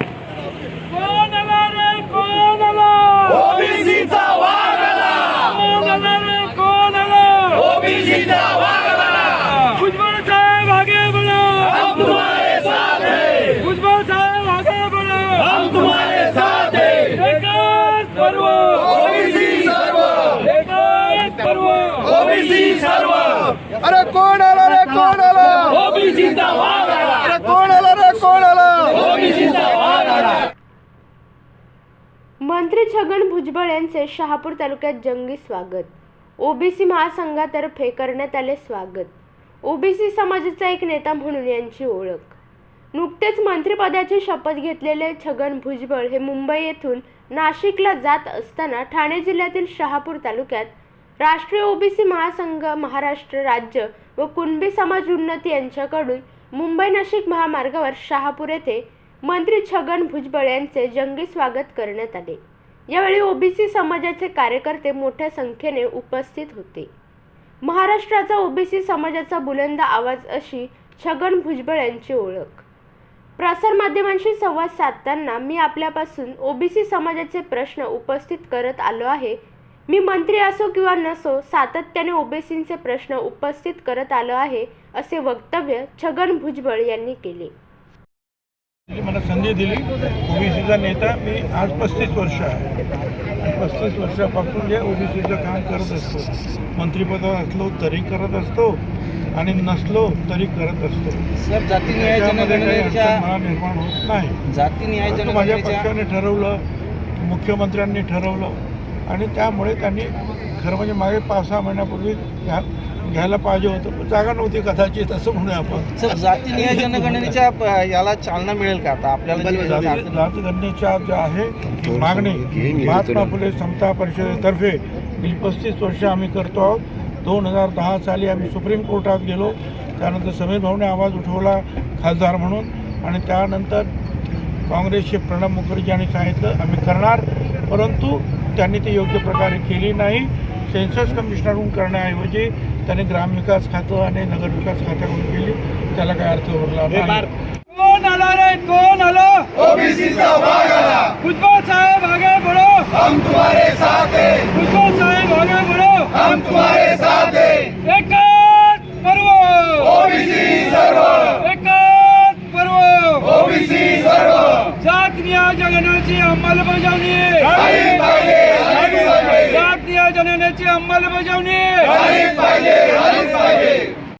कोण आला रे कोण आला ओबीसीचा वाघ आला कोण आला रे कोण आला ओबीसीचा वाघ आला भुजबळ साहेब आगे बढ़ो हम तुम्हारे साथ हैं भुजबळ साहेब आगे बढ़ो हम तुम्हारे साथ हैं एकच पर्व ओबीसी सर्व एकच पर्व ओबीसी सर्व अरे कोण आला रे कोण आला? ओबीसीचा वाघ आला. अरे कोण आला रे कोण आला? ओबीसीचा वाघ आला. मंत्री छगन भुजबळ यांचे शहापूर तालुक्यात जंगी स्वागत. ओबीसी महासंघातर्फे करण्यात आले स्वागत. ओबीसी समाजाचा एक नेता म्हणून यांची ओळख. नुकतेच मंत्रिपदाची शपथ घेतलेले छगन भुजबळ हे मुंबई येथून नाशिकला जात असताना ठाणे जिल्ह्यातील शहापूर तालुक्यात राष्ट्रीय ओबीसी महासंघ महाराष्ट्र राज्य व कुणबी समाज उन्नती यांच्याकडून मुंबई नाशिक महामार्गावर शहापूर येथे मंत्री छगन भुजबळ यांचे जंगी स्वागत करण्यात आले. यावेळी ओबीसी समाजाचे कार्यकर्ते मोठ्या संख्येने उपस्थित होते. महाराष्ट्राचा ओबीसी समाजाचा बुलंद आवाज अशी छगन भुजबळ यांची ओळख. प्रसारमाध्यमांशी संवाद साधताना मी आपल्यापासून ओबीसी समाजाचे प्रश्न उपस्थित करत आलो आहे मी मंत्री असो किंवा नसो सातत्याने ओबीसींचे प्रश्न उपस्थित करत आलो आहे असे वक्तव्य छगन भुजबळ यांनी केले. मला संधी दिली. ओबीसीचा नेता मी आज पस्तीस वर्ष आहे. पस्तीस वर्षापासून जे ओबीसीचं काम करत असतो मंत्रिपदावर असलो तरी करत असतो आणि नसलो तरी करत असतो. मला निर्माण होत नाही. माझ्या पक्षाने ठरवलं मुख्यमंत्र्यांनी ठरवलं. आणि त्यामुळे त्यांनी खरं म्हणजे मागे पाच सहा महिन्यापूर्वी घ्या घ्यायला पाहिजे होतं. पण जागा नव्हती कदाचित असं म्हणूया आपण. सर जाती न्याय जनगणनेच्या याला चालना मिळेल का आता? आपल्याला जातगणनेच्या जो आहे मागणी महात्मा फुले समता परिषदेतर्फे गेली पस्तीस वर्ष आम्ही करतो आहोत. दोन हजार दहा साली आम्ही सुप्रीम कोर्टात गेलो. त्यानंतर समीर भाऊने आवाज उठवला खासदार म्हणून. आणि त्यानंतर काँग्रेसचे प्रणब मुखर्जी यांनी सांगितलं आम्ही करणार. परंतु त्यांनी ते योग्य प्रकारे केली नाही. सेन्सस कमिशनरकडून करण्याऐवजी त्यांनी ग्रामविकास खातं आणि नगरविकास खात्याकडून केली. त्याला काय अर्थ उरला नाही. कोण आला रे? कोण आला? ओबीसीचा वाघ आला. भुजबळ साहेब आगे बढ़ो. हम तुम्हारे साथ हैं. भुजबळ साहेब आगे बढ़ो. हम तुम्हारे साथ हैं. एकच पर्व. ओबीसी सर्व. एकच पर्व. ओबीसी या जननेची अंमलबजावणी. या जननेची अंमलबजावणी.